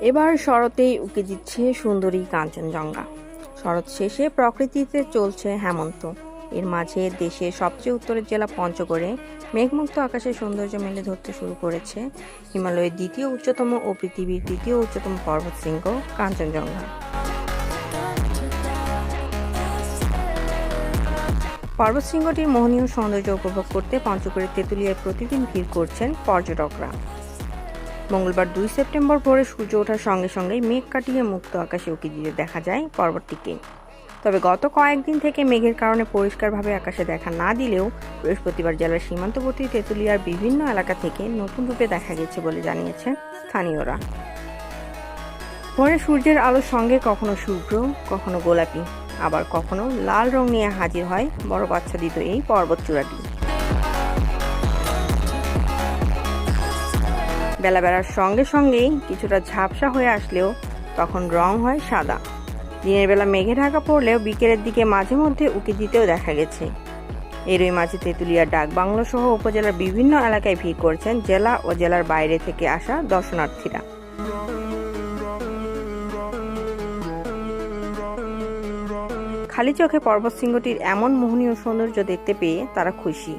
এবার শরতেই উকে দিচ্ছে সুন্দরী কাঞ্চনজঙ্ঘা। শরৎ শেষে প্রকৃতিতে চলছে হেমন্ত। এর মাঝে দেশের সবচেয়ে উত্তরের জেলা পঞ্চগড়ে মেঘমুক্ত আকাশের সৌন্দর্য মেলে ধরতে শুরু করেছে। হিমালয়ের দ্বিতীয় উচ্চতম ও পৃথিবীর তৃতীয় উচ্চতম পর্বত পর্বতশৃঙ্গ কাঞ্চনজঙ্ঘা। পর্বতশৃঙ্গটির মোহনীয় সৌন্দর্য উপভোগ করতে পঞ্চগড়ের তেঁতুলিয়ায় প্রতিদিন ভিড় করছেন পর্যটকরা। মঙ্গলবার দুই সেপ্টেম্বর ভোরে সূর্য ওঠার সঙ্গে সঙ্গেই মেঘ কাটিয়ে মুক্ত আকাশে উকি দিতে দেখা যায় পর্বতটিকে তবে গত কয়েকদিন থেকে মেঘের কারণে পরিষ্কারভাবে আকাশে দেখা না দিলেও বৃহস্পতিবার জেলার সীমান্তবর্তী তেঁতুলিয়ার বিভিন্ন এলাকা থেকে নতুন রূপে দেখা গেছে বলে জানিয়েছেন স্থানীয়রা। ভোরে সূর্যের আলোর সঙ্গে কখনো শুভ্র, কখনো গোলাপি, আবার কখনো লাল রং নিয়ে হাজির হয় বড় বাচ্চাদিত এই পর্বত বেলা বেড়ার সঙ্গে সঙ্গেই কিছুটা ঝাপসা হয়ে আসলেও তখন রং হয় সাদা। দিনের বেলা মেঘে ঢাকা পড়লেও বিকেলের দিকে মাঝে মধ্যে উকি দিতেও দেখা গেছে। এরই মাঝে তেঁতুলিয়ার ডাক বাংলো সহ উপজেলার বিভিন্ন এলাকায় ভিড় করছেন জেলা ও জেলার বাইরে থেকে আসা দর্শনার্থীরা। খালি চোখে পর্বত শৃঙ্গটির এমন মোহনীয় সৌন্দর্য দেখতে পেয়ে তারা খুশি।